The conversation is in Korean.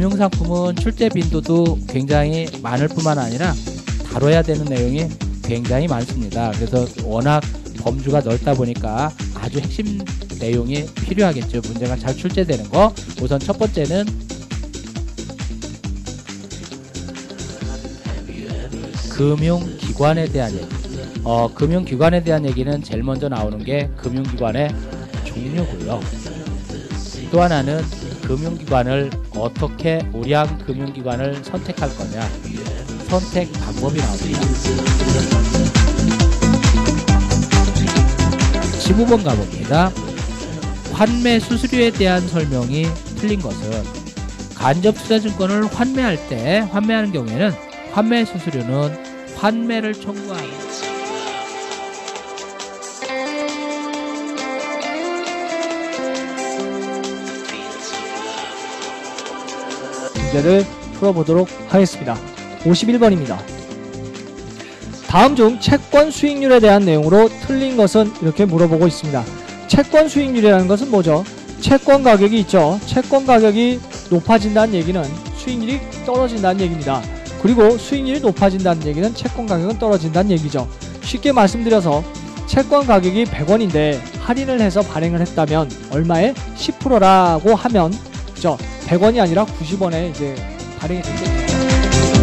상품은 출제 빈도도 굉장히 많을 뿐만 아니라 다뤄야 되는 내용이 굉장히 많습니다. 그래서 워낙 범주가 넓다 보니까 아주 핵심 내용이 필요하겠죠. 문제가 잘 출제되는 거. 우선 첫 번째는 금융기관에 대한 얘기. 어, 금융기관에 대한 얘기는 제일 먼저 나오는 게 금융기관의 종류고요. 또 하나는 금융기관을 어떻게 우량 금융기관을 선택할 거냐 선택 방법이 나옵니다. 15번 가봅니다. 환매 수수료에 대한 설명이 틀린 것은 간접 투자 증권을 환매할 때 환매하는 경우에는 환매 수수료는 환매를 청구하는 문제를 풀어보도록 하겠습니다. 51번입니다. 다음 중 채권 수익률에 대한 내용으로 틀린 것은 이렇게 물어보고 있습니다. 채권 수익률이라는 것은 뭐죠? 채권 가격이 있죠. 채권 가격이 높아진다는 얘기는 수익률이 떨어진다는 얘기입니다. 그리고 수익률이 높아진다는 얘기는 채권 가격은 떨어진다는 얘기죠. 쉽게 말씀드려서 채권 가격이 100원인데 할인을 해서 발행을 했다면 얼마에 10%라고 하면 그죠? 100원이 아니라 90원에 이제 발행이 됐겠죠.